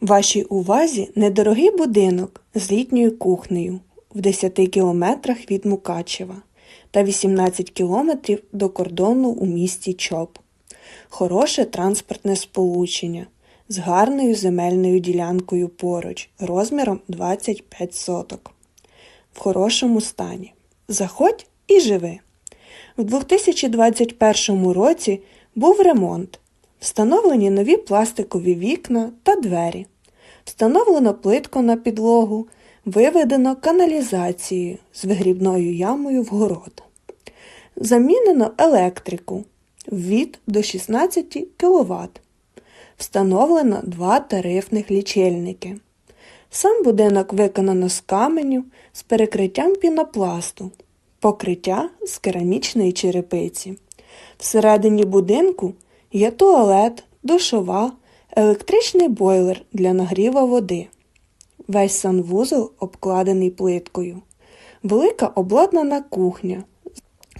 Вашій увазі недорогий будинок з літньою кухнею в 10 кілометрах від Мукачева та 18 кілометрів до кордону у місті Чоп. Хороше транспортне сполучення з гарною земельною ділянкою поруч розміром 25 соток. В хорошому стані. Заходь і живи. В 2021 році був ремонт. Встановлені нові пластикові вікна та двері. Встановлено плитку на підлогу, виведено каналізацію з вигрібною ямою в город. Замінено електрику від до 16 кВт. Встановлено два тарифних лічильники. Сам будинок виконано з каменю з перекриттям пінопласту, покриття з керамічної черепиці. Всередині будинку є туалет, душова, електричний бойлер для нагріва води. Весь санвузол обкладений плиткою, велика обладнана кухня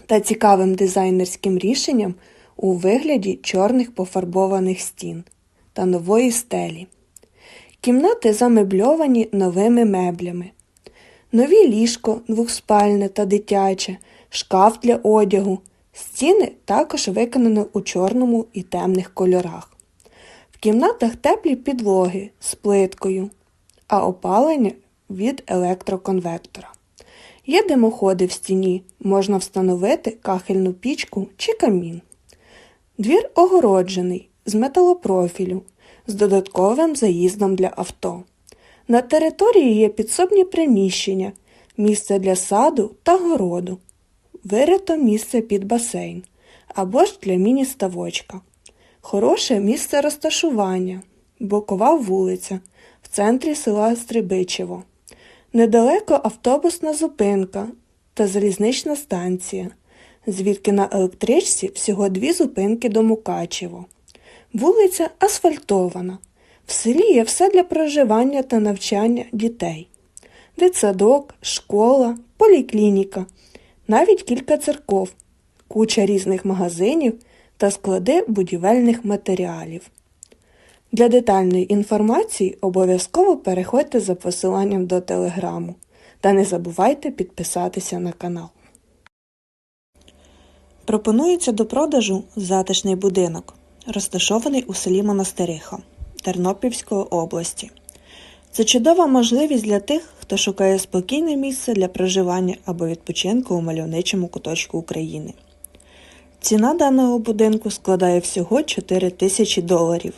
та цікавим дизайнерським рішенням у вигляді чорних пофарбованих стін та нової стелі. Кімнати замебльовані новими меблями. Нові ліжко двохспальне та дитяче, шкаф для одягу. Стіни також виконано у чорному і темних кольорах. В кімнатах теплі підлоги з плиткою, а опалення від електроконвектора. Є димоходи в стіні, можна встановити кахельну пічку чи камін. Двір огороджений з металопрофілю з додатковим заїздом для авто. На території є підсобні приміщення, місце для саду та городу, вирито місце під басейн або ж для міні-ставочка. Хороше місце розташування, бокова вулиця в центрі села Стрибичево. Недалеко автобусна зупинка та залізнична станція, звідки на електричці всього дві зупинки до Мукачево. Вулиця асфальтована. В селі є все для проживання та навчання дітей. Дитсадок, школа, поліклініка, навіть кілька церков, куча різних магазинів та склади будівельних матеріалів. Для детальної інформації обов'язково переходьте за посиланням до телеграму та не забувайте підписатися на канал. Пропонується до продажу затишний будинок, розташований у селі Монастириха Тернопільської області. Це чудова можливість для тих, хто шукає спокійне місце для проживання або відпочинку у мальовничому куточку України. Ціна даного будинку складає всього 4 тисячі доларів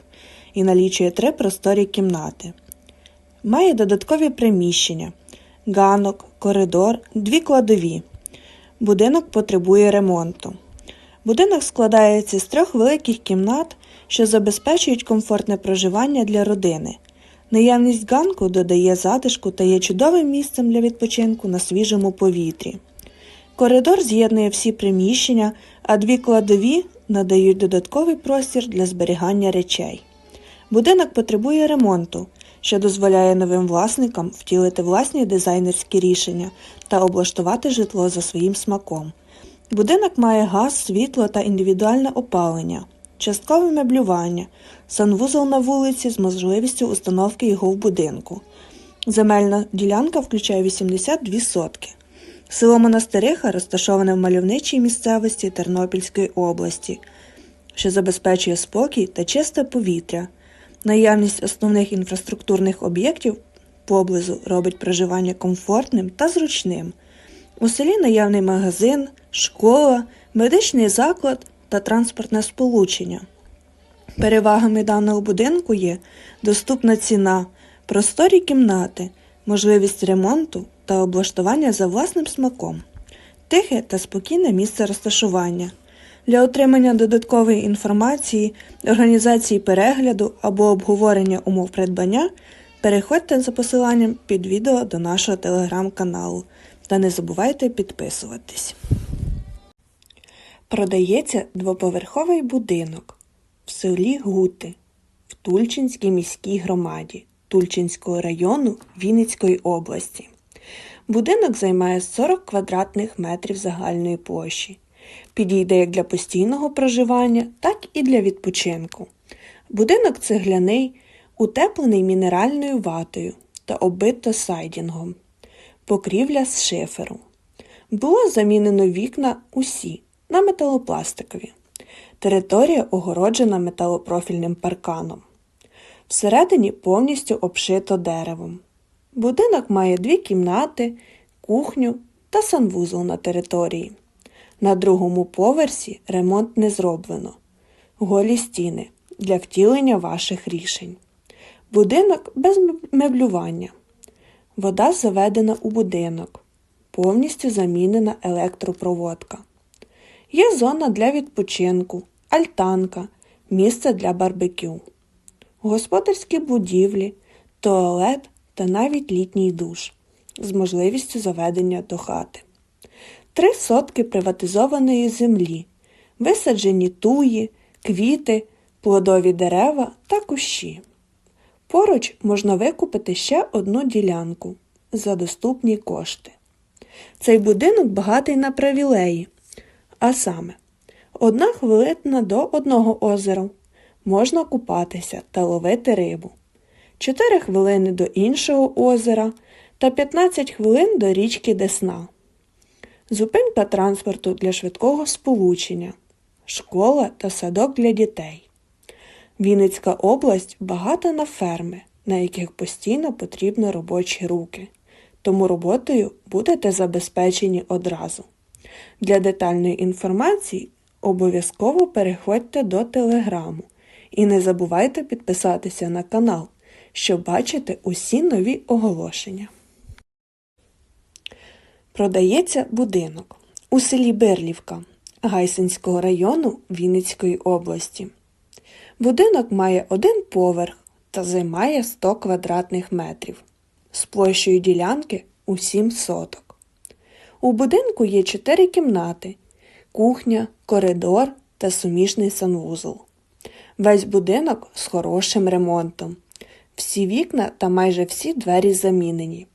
і налічує три просторі кімнати. Має додаткові приміщення, ганок, коридор, дві кладові. Будинок потребує ремонту. Будинок складається з трьох великих кімнат, що забезпечують комфортне проживання для родини. Наявність ганку додає затишку та є чудовим місцем для відпочинку на свіжому повітрі. Коридор з'єднує всі приміщення, а дві кладові надають додатковий простір для зберігання речей. Будинок потребує ремонту, що дозволяє новим власникам втілити власні дизайнерські рішення та облаштувати житло за своїм смаком. Будинок має газ, світло та індивідуальне опалення, часткове меблювання, санвузол на вулиці з можливістю установки його в будинку. Земельна ділянка включає 82 сотки. Село Монастириха розташоване в мальовничій місцевості Тернопільської області, що забезпечує спокій та чисте повітря. Наявність основних інфраструктурних об'єктів поблизу робить проживання комфортним та зручним. У селі наявний магазин, школа, медичний заклад та транспортне сполучення. Перевагами даного будинку є доступна ціна, просторі кімнати, можливість ремонту та облаштування за власним смаком, тихе та спокійне місце розташування. Для отримання додаткової інформації, організації перегляду або обговорення умов придбання переходьте за посиланням під відео до нашого телеграм-каналу та не забувайте підписуватись. Продається двоповерховий будинок в селі Гути в Тульчинській міській громаді Тульчинського району Вінницької області. Будинок займає 40 квадратних метрів загальної площі. Підійде як для постійного проживання, так і для відпочинку. Будинок цегляний, утеплений мінеральною ватою та оббито сайдінгом, покрівля з шиферу. Було замінено вікна усі на металопластикові. Територія огороджена металопрофільним парканом. Всередині повністю обшито деревом. Будинок має дві кімнати, кухню та санвузол на території. На другому поверсі ремонт не зроблено. Голі стіни для втілення ваших рішень. Будинок без меблювання. Вода заведена у будинок. Повністю замінена електропроводка. Є зона для відпочинку, альтанка, місце для барбекю, господарські будівлі, туалет та навіть літній душ з можливістю заведення до хати. Три сотки приватизованої землі, висаджені туї, квіти, плодові дерева та кущі. Поруч можна викупити ще одну ділянку за доступні кошти. Цей будинок багатий на привілеї, а саме, одна хвилина до одного озера можна купатися та ловити рибу, 4 хвилини до іншого озера та 15 хвилин до річки Десна. Зупинка транспорту для швидкого сполучення, школа та садок для дітей. Вінницька область багата на ферми, на яких постійно потрібно робочі руки, тому роботою будете забезпечені одразу. Для детальної інформації обов'язково переходьте до телеграму і не забувайте підписатися на канал, щоб бачити усі нові оголошення. Продається будинок у селі Берлівка Гайсинського району Вінницької області. Будинок має один поверх та займає 100 квадратних метрів з площею ділянки у 7 соток. У будинку є 4 кімнати, кухня, коридор та суміжний санвузол. Весь будинок з хорошим ремонтом. Всі вікна та майже всі двері замінені.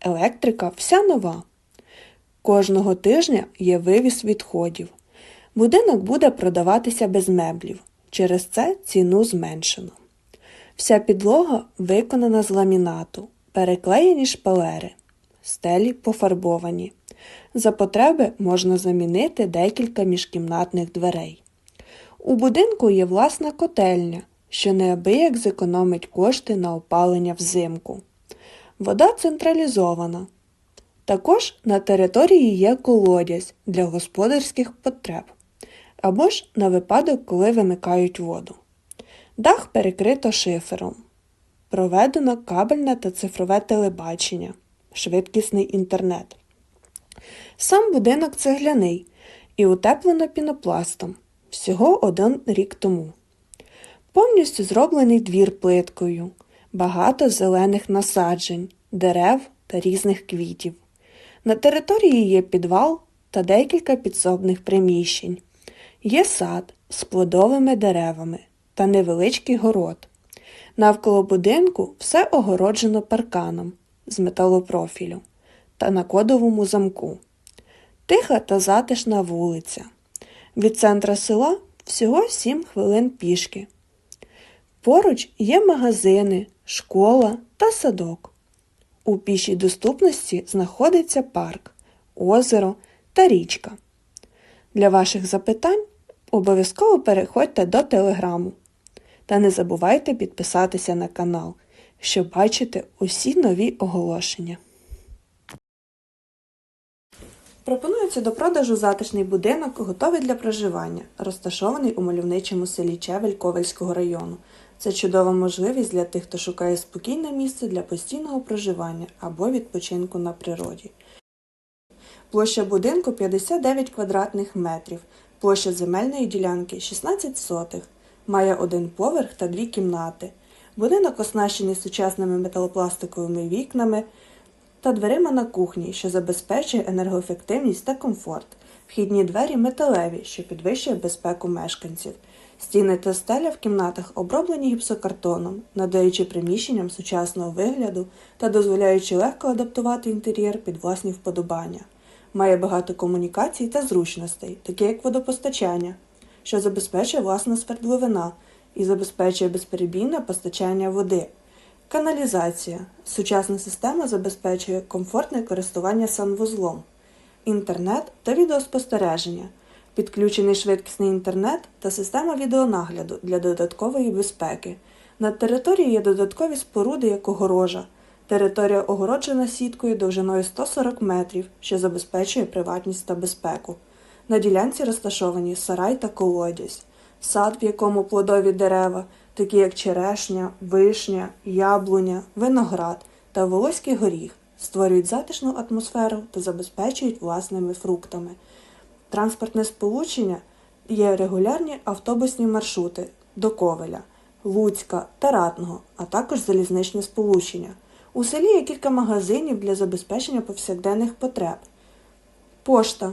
Електрика вся нова. Кожного тижня є вивіз відходів. Будинок буде продаватися без меблів. Через це ціну зменшено. Вся підлога виконана з ламінату, переклеєні шпалери, стелі пофарбовані. За потреби можна замінити декілька міжкімнатних дверей. У будинку є власна котельня, що неабияк зекономить кошти на опалення взимку. Вода централізована. Також на території є колодязь для господарських потреб або ж на випадок, коли вимикають воду. Дах перекрито шифером. Проведено кабельне та цифрове телебачення, швидкісний інтернет. Сам будинок цегляний і утеплено пінопластом всього один рік тому. Повністю зроблений двір плиткою, багато зелених насаджень, дерев та різних квітів. На території є підвал та декілька підсобних приміщень. Є сад з плодовими деревами та невеличкий город. Навколо будинку все огороджено парканом з металопрофілю та на кодовому замку. Тиха та затишна вулиця. Від центра села всього 7 хвилин пішки. Поруч є магазини, школа та садок. У пішій доступності знаходиться парк, озеро та річка. Для ваших запитань обов'язково переходьте до телеграму. Та не забувайте підписатися на канал, щоб бачити усі нові оголошення. Пропонується до продажу затишний будинок, готовий для проживання, розташований у мальовничому селі Чевель Ковельського району. Це чудова можливість для тих, хто шукає спокійне місце для постійного проживання або відпочинку на природі. Площа будинку 59 квадратних метрів, площа земельної ділянки 16 сотих, має один поверх та дві кімнати. Будинок оснащений сучасними металопластиковими вікнами та дверима на кухні, що забезпечує енергоефективність та комфорт. Вхідні двері металеві, що підвищує безпеку мешканців. Стіни та стеля в кімнатах оброблені гіпсокартоном, надаючи приміщенням сучасного вигляду та дозволяючи легко адаптувати інтер'єр під власні вподобання. Має багато комунікацій та зручностей, такі як водопостачання, що забезпечує власна свердловина, і забезпечує безперебійне постачання води. Каналізація. Сучасна система забезпечує комфортне користування санвузлом, інтернет та відеоспостереження, підключений швидкісний інтернет та система відеонагляду для додаткової безпеки. На території є додаткові споруди, як огорожа. Територія огороджена сіткою довжиною 140 метрів, що забезпечує приватність та безпеку. На ділянці розташовані сарай та колодязь, сад, в якому плодові дерева, такі як черешня, вишня, яблуня, виноград та волоський горіх, створюють затишну атмосферу та забезпечують власними фруктами. Транспортне сполучення є регулярні автобусні маршрути до Ковеля, Луцька та Ратного, а також залізничне сполучення. У селі є кілька магазинів для забезпечення повсякденних потреб. Пошта,